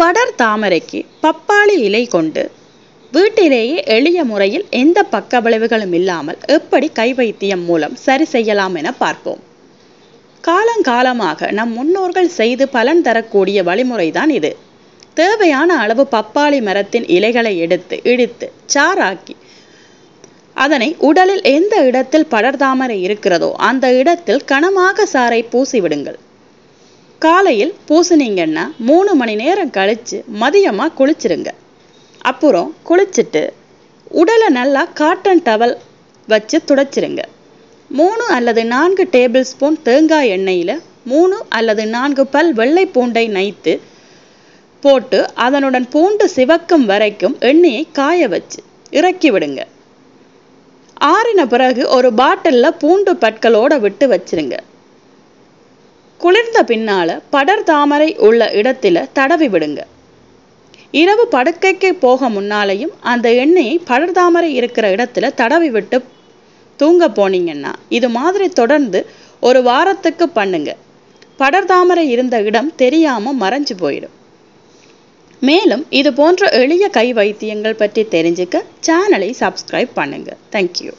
படர் தாமரைக்கு பப்பாளி இலை கொண்டு வீட்டிலேயே எளிய முறையில் எந்த பக்க விளைவுகளும் இல்லாமல் எப்படி கை வைத்தியம் மூலம் சரி செய்யலாம் என பார்ப்போம். காலங்காலமாக நம் முன்னோர்கள் செய்து பலன் தரக்கூடிய வழிமுறைதான் இது. தேவையான அளவு பப்பாளி மரத்தின் இலைகளை எடுத்து இடித்து சாராக்கி அதனை உடலில் எந்த இடத்தில் படர்தாமரை இருக்கிறதோ அந்த இடத்தில் கனமாக சாறை பூசிவிடுங்கள். காலையில் பூசுனீங்கன்னா மூணு மணி நேரம் கழித்து மதியமாக குளிச்சிருங்க. அப்புறம் குளிச்சுட்டு உடலை நல்லா காட்டன் டவல் வச்சு துடைச்சிருங்க. மூணு அல்லது நான்கு டேபிள் ஸ்பூன் தேங்காய் எண்ணெயில் மூணு அல்லது நான்கு பல் வெள்ளை பூண்டை நைத்து போட்டு அதனுடன் பூண்டு சிவக்கும் வரைக்கும் எண்ணெயை காய வச்சு இறக்கி விடுங்க. ஆறின பிறகு ஒரு பாட்டிலில் பூண்டு பற்களோட விட்டு வச்சிருங்க. குளிர்ந்த பின்னால படர் தாமரை உள்ள இடத்துல தடவி விடுங்க. இரவு படுக்கைக்கு போக முன்னாலையும் அந்த எண்ணெயை படர் தாமரை இருக்கிற இடத்துல தடவி விட்டு தூங்க போனீங்கன்னா இது மாதிரி தொடர்ந்து ஒரு வாரத்துக்கு பண்ணுங்க. படர் தாமரை இருந்த இடம் தெரியாம மறைஞ்சு போயிடும். மேலும் இது போன்ற எளிய கை வைத்தியங்கள் பற்றி தெரிஞ்சுக்க சேனலை சப்ஸ்கிரைப் பண்ணுங்க. தேங்க்யூ